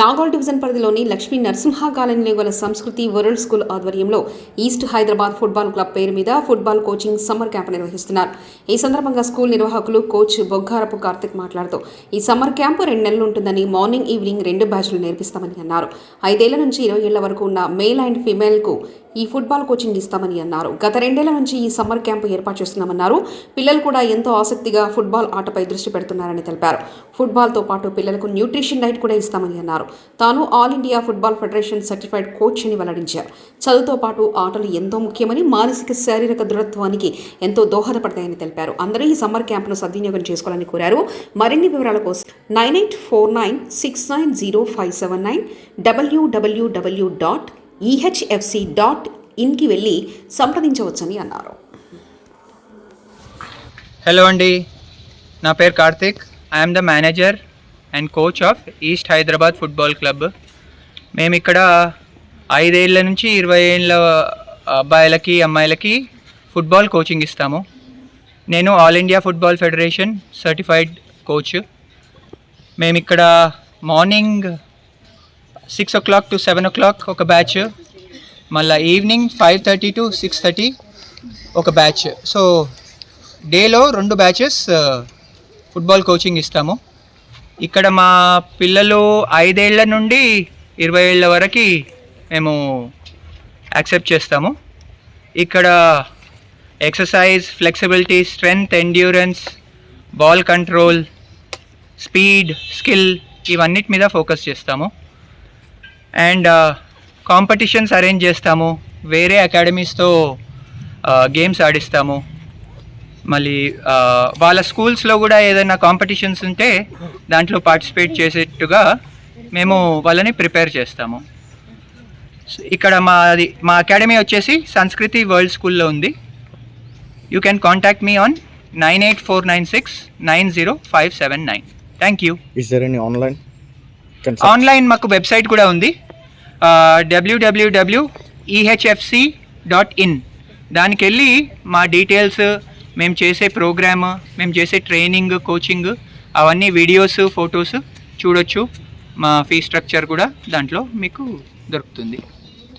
Nagole division పరిధిలోని లక్ష్మీ నరసింహ కాలనీలో గల సంస్కృతి వరల్డ్ స్కూల్ ఆధ్వర్యంలో ఈస్ట్ హైదరాబాద్ ఫుట్బాల్ క్లబ్ పేరు మీద ఫుట్బాల్ కోచింగ్ సమ్మర్ క్యాంప్ నిర్వహిస్తున్నారు. ఈ సందర్భంగా స్కూల్ నిర్వాహకులు కోచ్ బొగ్గారపు కార్తిక్ మాట్లాడుతూ ఈ సమ్మర్ క్యాంపు రెండు నెలలు ఉంటుందని మార్నింగ్ ఈవినింగ్ రెండు బ్యాచ్లు నేర్పిస్తామని అన్నారు. ఐదేళ్ళ నుంచి ఇరవై ఏళ్ళ వరకు ఉన్న మేల్ అండ్ ఫిమేల్కు ఈ ఫుట్బాల్ కోచింగ్ ఇస్తామని అన్నారు. గత రెండేళ్ళ నుంచి ఈ సమ్మర్ క్యాంపు ఏర్పాటు చేస్తున్నామన్నారు. పిల్లలు కూడా ఎంతో ఆసక్తిగా ఫుట్బాల్ ఆటపై దృష్టి పెడుతున్నారని తెలిపారు. ఫుట్బాల్తో పాటు పిల్లలకు న్యూట్రిషన్ డైట్ కూడా ఇస్తామని అన్నారు. తాను all India football federation certified coach అని వెల్లడించారు. చదువుతో పాటు ఆటలు ఎంతో ముఖ్యమని మానసిక శారీరక దృఢత్వానికి ఎంతో దోహదపడతాయని తెలిపారు. అందరూ ఈ సమ్మర్ క్యాంపును సద్వినియోగం చేసుకోవాలని కోరారు. మరిన్ని వివరాల కోసం nine eight four nine six nine zero five seven nine W W W dot EHFC dot ఇన్కి వెళ్ళి సంప్రదించవచ్చని అన్నారు. హలో అండి. నా పేరు Karthik. I'm the manager and coach of east Hyderabad football club మేము ఇక్కడ ఐదేళ్ళ నుంచి ఇరవై ఏళ్ళ అబ్బాయిలకి అమ్మాయిలకి ఫుట్బాల్ కోచింగ్ ఇస్తాము. నేను all India football federation certified coach మేము ఇక్కడ morning six o'clock to seven o'clock ఒక బ్యాచ్ మళ్ళీ evening five thirty to six thirty ఒక బ్యాచ్ సో డేలో రెండు బ్యాచెస్ ఫుట్బాల్ కోచింగ్ ఇస్తాము. ఇక్కడ మా పిల్లలు ఐదేళ్ళ నుండి ఇరవై ఏళ్ళ వరకు మేము యాక్సెప్ట్ చేస్తాము. ఇక్కడ exercise flexibility strength endurance ball control speed skill ఇవన్నిటి మీద ఫోకస్ చేస్తాము. అండ్ కాంపిటీషన్స్ అరేంజ్ చేస్తాము. వేరే అకాడమీస్తో గేమ్స్ ఆడిస్తాము. మళ్ళీ వాళ్ళ స్కూల్స్లో కూడా ఏదైనా కాంపిటీషన్స్ ఉంటే దాంట్లో పార్టిసిపేట్ చేసేట్టుగా మేము వాళ్ళని ప్రిపేర్ చేస్తాము. ఇక్కడ మాది మా అకాడమీ వచ్చేసి సంస్కృతి వరల్డ్ స్కూల్లో ఉంది. You can contact me on nine eight four nine six nine zero five seven nine. Thank you consult- online మాకు వెబ్సైట్ కూడా ఉంది. డబ్ల్యూడబ్ల్యూడబ్ల్యూ ఈహెచ్ఎఫ్సి డాట్ ఇన్ దానికి వెళ్ళి మా డీటెయిల్స్ మేము చేసే ప్రోగ్రామ్ మేము చేసే ట్రైనింగ్ కోచింగ్ అవన్నీ వీడియోస్ ఫొటోస్ చూడొచ్చు. మా ఫీ స్ట్రక్చర్ కూడా దాంట్లో మీకు దొరుకుతుంది.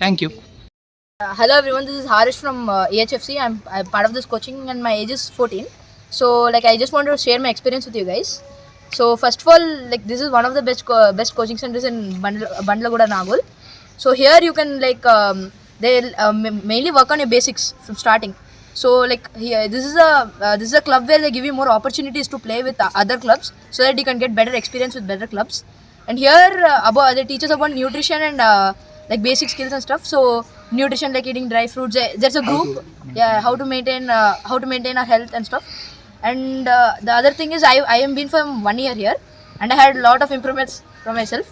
Thank you. Hello everyone this is Harish from AHFC I part of this coaching and my age is fourteen so like I just want to share my experience with you guys so first of all like this is one of the best best coaching centers in Bandla Guda Nagole so here you can like they mainly work on you basics from starting So like here, this is a uh, this is a club where they give you more opportunities to play with uh, other clubs so that you can get better experience with better clubs. And here uh, about they teach us about nutrition and uh, like basic skills and stuff. So nutrition like eating dry fruits. There's a group. Yeah, how to maintain uh, how to maintain our health and stuff. And uh, the other thing is I I am been for one year here and I had a lot of improvements from myself.